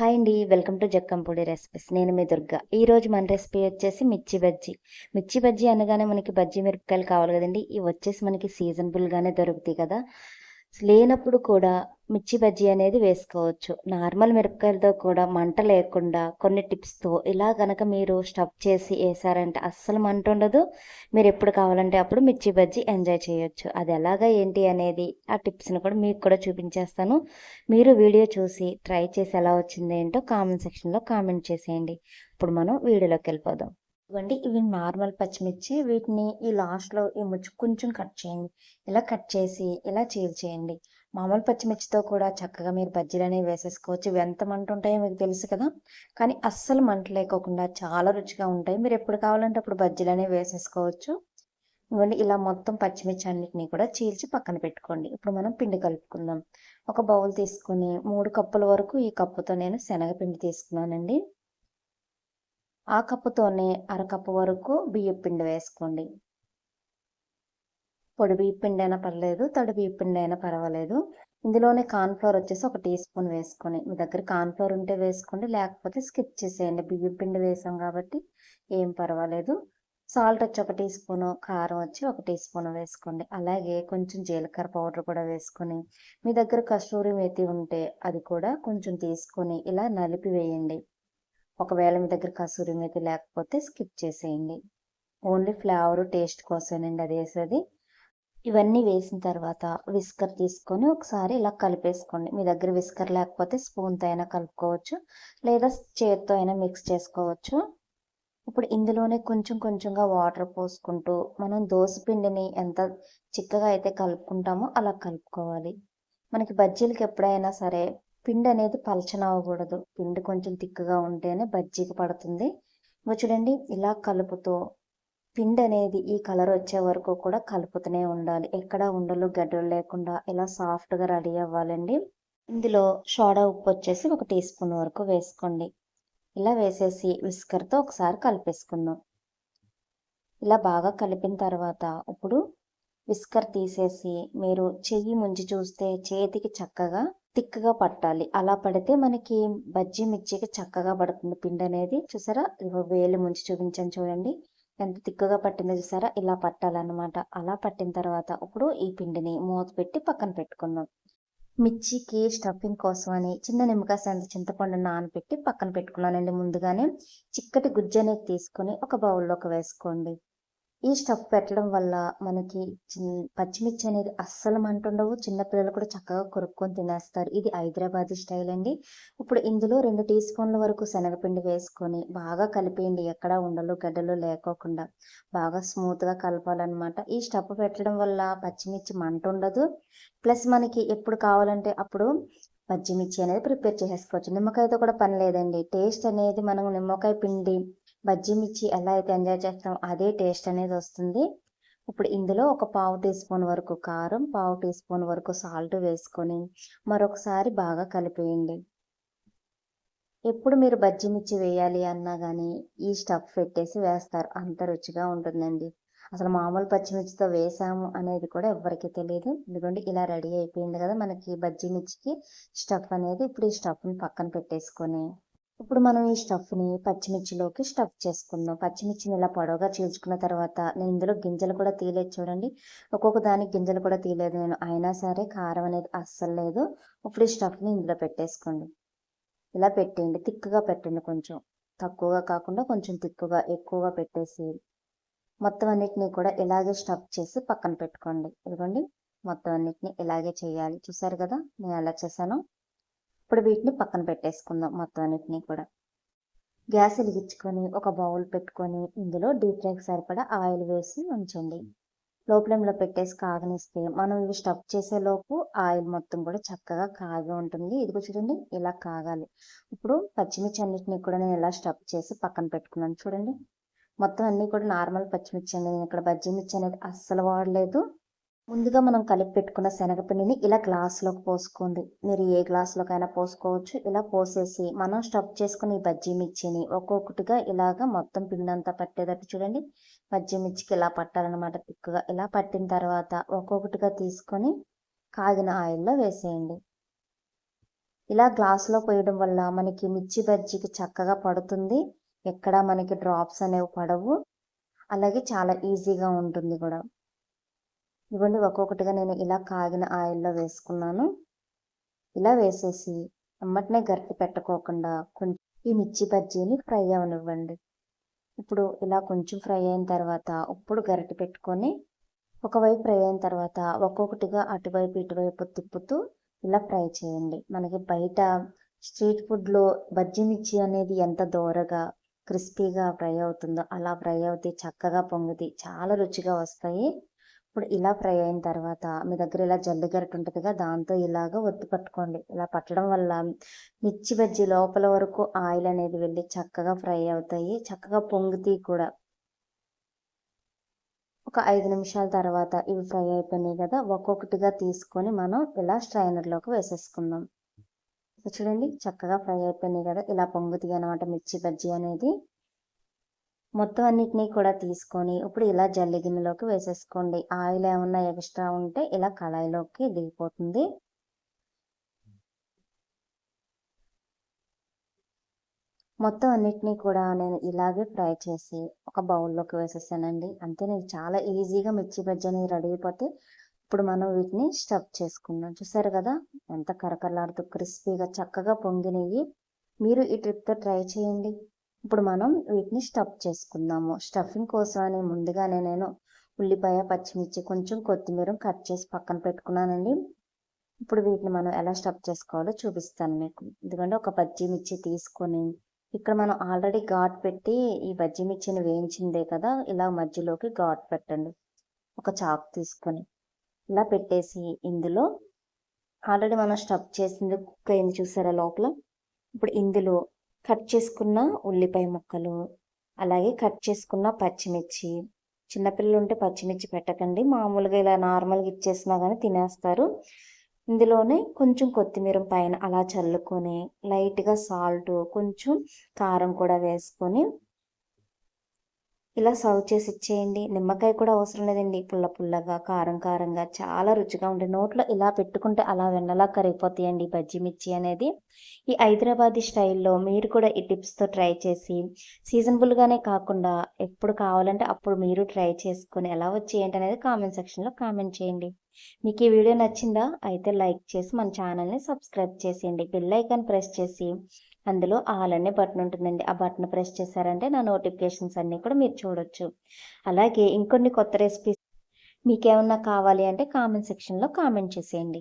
Hi అండి. Welcome to Jakkampudi recipes. నేను మీ దుర్గా. ఈరోజు మన రెసిపీ వచ్చేసి మిర్చి బజ్జీ. మిర్చి బజ్జీ అనగానే మనకి బజ్జీ మిరపకాయలు కావాలి కదండి. ఇవి వచ్చేసి మనకి సీజనబుల్గానే దొరుకుతాయి కదా. లేనప్పుడు కూడా మిర్చి బజ్జీ అనేది వేసుకోవచ్చు. నార్మల్ మిరపకాయలతో కూడా మంట లేకుండా కొన్ని టిప్స్తో ఇలా కనుక మీరు స్టఫ్ చేసి వేసారంటే అస్సలు మంట ఉండదు. మీరు ఎప్పుడు కావాలంటే అప్పుడు మిర్చి బజ్జీ ఎంజాయ్ చేయొచ్చు. అది ఎలాగా ఏంటి అనేది ఆ టిప్స్ని కూడా మీకు కూడా చూపించేస్తాను. మీరు వీడియో చూసి ట్రై చేసి ఎలా వచ్చింది ఏంటో కామెంట్ సెక్షన్లో కామెంట్ చేసేయండి. ఇప్పుడు మనం వీడియోలోకి వెళ్ళిపోదాం. ఇవ్వండి ఇవి నార్మల్ పచ్చిమిర్చి. వీటిని ఈ లాస్ట్లో ఈ ముచ్చు కొంచెం కట్ చేయండి. ఇలా కట్ చేసి ఇలా చీల్చేయండి మామూలు పచ్చిమిర్చితో కూడా చక్కగా మీరు బజ్జీలు అనేవి వేసేసుకోవచ్చు. ఇవి ఎంత మంట ఉంటాయో మీకు తెలుసు కదా. కానీ అస్సలు మంట లేకోకుండా చాలా రుచిగా ఉంటాయి. మీరు ఎప్పుడు కావాలంటే అప్పుడు బజ్జీలు అనేవి వేసేసుకోవచ్చు. ఇవ్వండి ఇలా మొత్తం పచ్చిమిర్చి అన్నిటిని కూడా చీల్చి పక్కన పెట్టుకోండి. ఇప్పుడు మనం పిండి కలుపుకుందాం. ఒక బౌల్ తీసుకుని మూడు కప్పుల వరకు ఈ కప్పుతో నేను శనగపిండి తీసుకున్నానండి. ఆ కప్పుతోనే అరకప్పు వరకు బియ్యం పిండి వేసుకోండి. పొడి బియ్యం అయినా పర్లేదు తడి బియ్యం అయినా పర్వాలేదు. ఇందులోనే కార్న్ఫ్లోర్ వచ్చేసి ఒక టీ స్పూన్ వేసుకొని మీ దగ్గర కార్న్ఫ్లోర్ ఉంటే వేసుకోండి లేకపోతే స్కిప్ చేసేయండి. బియ్యం పిండి వేసాం కాబట్టి ఏం పర్వాలేదు. సాల్ట్ వచ్చి ఒక టీ స్పూను కారం వచ్చి ఒక టీ స్పూన్ వేసుకోండి. అలాగే కొంచెం జీలకర్ర పౌడర్ కూడా వేసుకొని మీ దగ్గర కస్తూరి మేతి ఉంటే అది కూడా కొంచెం తీసుకొని ఇలా నలిపి వేయండి. ఒకవేళ మీ దగ్గర కస్తూరి మేతి లేకపోతే స్కిప్ చేసేయండి. ఓన్లీ ఫ్లేవర్ టేస్ట్ కోసమేనండి అది వేసేది. ఇవన్నీ వేసిన తర్వాత విస్కర్ తీసుకొని ఒకసారి ఇలా కలిపేసుకోండి. మీ దగ్గర విస్కర్ లేకపోతే స్పూన్తో అయినా కలుపుకోవచ్చు లేదా చేత్తో అయినా మిక్స్ చేసుకోవచ్చు. ఇప్పుడు ఇందులోనే కొంచెం కొంచెంగా వాటర్ పోసుకుంటూ మనం దోశ పిండిని ఎంత చిక్కగా అయితే కలుపుకుంటామో అలా కలుపుకోవాలి. మనకి బజ్జీలకి ఎప్పుడైనా సరే పిండి అనేది పలచన అవ్వకూడదు. పిండి కొంచెం తిక్కుగా ఉంటేనే బజ్జీకి పడుతుంది. చూడండి ఇలా కలుపుతూ పిండి అనేది ఈ కలర్ వచ్చే వరకు కూడా కలుపుతూనే ఉండాలి. ఎక్కడ ఉండలు గడ్డలు లేకుండా ఇలా సాఫ్ట్గా రెడీ అవ్వాలండి. ఇందులో సోడా ఉప్పు వచ్చేసి ఒక టీ స్పూన్ వరకు వేసుకోండి. ఇలా వేసేసి విస్కర్తో ఒకసారి కలిపేసుకుందాం. ఇలా బాగా కలిపిన తర్వాత ఇప్పుడు విస్కర్ తీసేసి మీరు చెయ్యి ముంచి చూస్తే చేతికి చక్కగా తిక్కగా పట్టాలి. అలా పడితే మనకి బజ్జీ మిర్చికి చక్కగా పడుతుంది పిండి అనేది చూసారా వేలు ముంచి చూపించాను చూడండి. ఎంత తిక్కుగా పట్టిందో చూసారా? ఇలా పట్టాలన్నమాట. అలా పట్టిన తర్వాత ఇప్పుడు ఈ పిండిని మూత పెట్టి పక్కన పెట్టుకుందాం మిర్చికి స్టఫింగ్ కోసం అని చిన్న నిమ్మకాయ సంత చింతపండు నానబెట్టి పక్కన పెట్టుకున్నానండి ముందుగానే. చిక్కటి గుజ్జు అనేది తీసుకొని ఒక బౌల్లోకి వేసుకోండి. ఈ స్టఫ్ పెట్టడం వల్ల మనకి పచ్చిమిర్చి అనేది అస్సలు మంటుండవు. చిన్నపిల్లలు కూడా చక్కగా కొరుక్కొని తినేస్తారు. ఇది హైదరాబాదీ స్టైల్ అండి. ఇప్పుడు ఇందులో రెండు టీ స్పూన్ల వరకు శనగపిండి వేసుకొని బాగా కలిపేయండి. ఎక్కడ ఉండలు గడ్డలు లేకోకుండా బాగా స్మూత్గా కలపాలన్నమాట. ఈ స్టఫ్ పెట్టడం వల్ల పచ్చిమిర్చి మంట ఉండదు ప్లస్ మనకి ఎప్పుడు కావాలంటే అప్పుడు పచ్చిమిర్చి అనేది ప్రిపేర్ చేసేసుకోవచ్చు. నిమ్మకాయతో కూడా పని లేదండి. టేస్ట్ అనేది మనం నిమ్మకాయ పిండి బజ్జీ మిర్చి ఎలా అయితే ఎంజాయ్ చేస్తామో అదే టేస్ట్ అనేది వస్తుంది. ఇప్పుడు ఇందులో ఒక పావు టీ స్పూన్ వరకు కారం పావు టీ స్పూన్ వరకు సాల్ట్ వేసుకొని మరొకసారి బాగా కలిపేయండి. ఎప్పుడు మీరు బజ్జీ మిర్చి వేయాలి అన్నా కానీ ఈ స్టఫ్ పెట్టేసి వేస్తారు. అంత రుచిగా ఉంటుందండి. అసలు మామూలు పచ్చిమిర్చితో వేసాము అనేది కూడా ఎవరికి తెలియదు ఎందుకంటే ఇలా రెడీ అయిపోయింది కదా మనకి బజ్జీ మిర్చికి స్టఫ్ అనేది. ఇప్పుడు ఈ స్టఫ్ని పక్కన పెట్టేసుకొని ఇప్పుడు మనం ఈ స్టఫ్ని పచ్చిమిర్చిలోకి స్టఫ్ చేసుకుందాం. పచ్చిమిర్చిని ఇలా పొడవుగా చీల్చుకున్న తర్వాత నేను ఇందులో గింజలు కూడా తీయలేదు చూడండి. ఒక్కొక్క దానికి గింజలు కూడా తీయలేదు నేను. అయినా సరే కారం అనేది అస్సలు లేదు. ఇప్పుడు ఈ స్టఫ్ని ఇందులో పెట్టేసుకోండి. ఇలా పెట్టేయండి. తిక్కుగా పెట్టండి కొంచెం. తక్కువగా కాకుండా కొంచెం తిక్కుగా ఎక్కువగా పెట్టేసి మొత్తం అన్నిటినీ కూడా ఇలాగే స్టఫ్ చేసి పక్కన పెట్టుకోండి. ఇదిగోండి. మొత్తం అన్నిటిని ఇలాగే చేయాలి. చూసారు కదా? నేను ఎలా చేశాను? ఇప్పుడు వీటిని పక్కన పెట్టేసుకుందాం మొత్తం అన్నిటినీ కూడా. గ్యాస్ వెలిగించుకొని ఒక బౌల్ పెట్టుకొని ఇందులో డీప్ ఫ్రైకి సరిపడా ఆయిల్ వేసి ఉంచండి. లో ఫ్లేమ్లో పెట్టేసి కాగనిస్తే మనం ఇవి స్టఫ్ చేసేలోపు ఆయిల్ మొత్తం కూడా చక్కగా కాగి ఉంటుంది. ఇదిగో చూడండి ఇలా కాగాలి. ఇప్పుడు పచ్చిమిర్చి అన్నిటిని కూడా నేను ఇలా స్టఫ్ చేసి పక్కన పెట్టుకున్నాను. చూడండి మొత్తం అన్నీ కూడా నార్మల్ పచ్చిమిర్చి అండి నేను ఇక్కడ బజ్జీ మిర్చి అనేది అస్సలు వాడలేదు. ముందుగా మనం కలిపి పెట్టుకున్న శనగపిండిని ఇలా గ్లాస్లోకి పోసుకోండి. మీరు ఏ గ్లాస్లోకైనా పోసుకోవచ్చు. ఇలా పోసేసి మనం స్టఫ్ చేసుకుని ఈ బజ్జీ మిర్చిని ఒక్కొక్కటిగా ఇలాగా మొత్తం పిండి అంతా పట్టేటట్టు చూడండి. బజ్జీ మిర్చికి ఇలా పట్టాలన్నమాట తిక్కుగా ఇలా పట్టిన తర్వాత ఒక్కొక్కటిగా తీసుకొని కాగిన ఆయిల్లో వేసేయండి. ఇలా గ్లాస్లో పోయడం వల్ల మనకి మిర్చి బజ్జీకి చక్కగా పడుతుంది. ఎక్కడ మనకి డ్రాప్స్ అనేవి పడవు. అలాగే చాలా ఈజీగా ఉంటుంది కూడా. ఇవ్వండి ఒక్కొక్కటిగా నేను ఇలా కాగిన ఆయిల్లో వేసుకున్నాను. ఇలా వేసేసి అమ్మటినే గరిటె పెట్టకోకుండా కొంచెం ఈ మిర్చి బజ్జీని ఫ్రై అవనివ్వండి. ఇప్పుడు ఇలా కొంచెం ఫ్రై అయిన తర్వాత ఇప్పుడు గరిటె పెట్టుకొని ఒకవైపు ఫ్రై అయిన తర్వాత ఒక్కొక్కటిగా అటువైపు ఇటువైపు తిప్పుతూ ఇలా ఫ్రై చేయండి. మనకి బయట స్ట్రీట్ ఫుడ్లో బజ్జీ మిర్చి అనేది ఎంత దోరగా క్రిస్పీగా ఫ్రై అవుతుందో అలా ఫ్రై అవుతాయి చక్కగా పొంగుతాయి చాలా రుచిగా వస్తాయి. ఇప్పుడు ఇలా ఫ్రై అయిన తర్వాత మీ దగ్గర ఇలా జల్లి ఉంటుంది ఉంటుందిగా దాంతో ఇలాగ ఒత్తి పట్టుకోండి. ఇలా పట్టడం వల్ల మిర్చి బజ్జీ లోపల వరకు ఆయిల్ అనేది వెళ్ళి చక్కగా ఫ్రై అవుతాయి. చక్కగా పొంగుతాయి కూడా. ఒక ఐదు నిమిషాల తర్వాత ఇవి ఫ్రై అయిపోయినాయి కదా ఒక్కొక్కటిగా తీసుకొని మనం ఇలా స్ట్రైనర్లోకి వేసేసుకుందాం. చూడండి చక్కగా ఫ్రై అయిపోయినాయి కదా ఇలా పొంగుతాయి అనమాట మిర్చి బజ్జీ అనేది. మొత్తం అన్నిటినీ కూడా తీసుకొని ఇప్పుడు ఇలా జల్లి గిన్నెలోకి వేసేసుకోండి. ఆయిల్ ఏమన్నా ఎక్స్ట్రా ఉంటే ఇలా కళాయిలోకి దిగిపోతుంది. మొత్తం అన్నిటినీ కూడా నేను ఇలాగే ఫ్రై చేసి ఒక బౌల్లోకి వేసేసానండి. అంతే నేను చాలా ఈజీగా మిర్చి బజ్జీ అనేది రెడీ అయిపోతే ఇప్పుడు మనం వీటిని స్టఫ్ చేసుకుందాం చూసారు కదా? ఎంత కరకరలాడుతూ క్రిస్పీగా చక్కగా పొంగినవి. మీరు ఈ ట్రిప్తో ట్రై చేయండి. ఇప్పుడు మనం వీటిని స్టఫ్ చేసుకుందాము. స్టఫింగ్ కోసం అని ముందుగానే నేను ఉల్లిపాయ పచ్చిమిర్చి కొంచెం కొత్తిమీర కట్ చేసి పక్కన పెట్టుకున్నానండి. ఇప్పుడు వీటిని మనం ఎలా స్టఫ్ చేసుకోవాలో చూపిస్తాను మీకు. ఎందుకంటే ఒక పచ్చిమిర్చి తీసుకొని ఇక్కడ మనం ఆల్రెడీ ఘాట్ పెట్టి ఈ బజ్జీ మిర్చిని వేయించిందే కదా ఇలా మధ్యలోకి ఘాట్ పెట్టండి. ఒక చాకు తీసుకొని ఇలా పెట్టేసి ఇందులో ఆల్రెడీ మనం స్టఫ్ చేసింది కుక్ అయింది చూసారా లోపల? ఇప్పుడు ఇందులో కట్ చేసుకున్న ఉల్లిపాయ ముక్కలు అలాగే కట్ చేసుకున్న పచ్చిమిర్చి. చిన్నపిల్లలు ఉంటే పచ్చిమిర్చి పెట్టకండి. మామూలుగా ఇలా నార్మల్గా ఇచ్చేసినా కానీ తినేస్తారు. ఇందులోనే కొంచెం కొత్తిమీర పైన అలా చల్లుకొని లైట్గా సాల్ట్ కొంచెం కారం కూడా వేసుకొని ఇలా సర్వ్ చేసి ఇచ్చేయండి. నిమ్మకాయ కూడా అవసరం లేదండి. పుల్ల పుల్లగా కారం కారంగా చాలా రుచిగా ఉండే నోట్లో ఇలా పెట్టుకుంటే అలా వెన్నలా కరిగిపోతాయండి బజ్జీ మిర్చి అనేది. ఈ హైదరాబాదీ స్టైల్లో మీరు కూడా ఈ టిప్స్తో ట్రై చేసి సీజనబుల్గానే కాకుండా ఎప్పుడు కావాలంటే అప్పుడు మీరు ట్రై చేసుకొని ఎలా వచ్చి అనేది కామెంట్ సెక్షన్లో కామెంట్ చేయండి. మీకు ఈ వీడియో నచ్చిందా? అయితే లైక్ చేసి మన ఛానల్ని సబ్స్క్రైబ్ చేసేయండి. బెల్ ఐకాన్ ప్రెస్ చేసి అందులో ఆల్ అనే బటన్ ఉంటుందండి. ఆ బటన్ ప్రెస్ చేశారంటే నా నోటిఫికేషన్స్ అన్నీ కూడా మీరు చూడొచ్చు. అలాగే ఇంకొన్ని కొత్త రెసిపీస్ మీకేమన్నా కావాలి అంటే కామెంట్ సెక్షన్లో కామెంట్ చేసేయండి.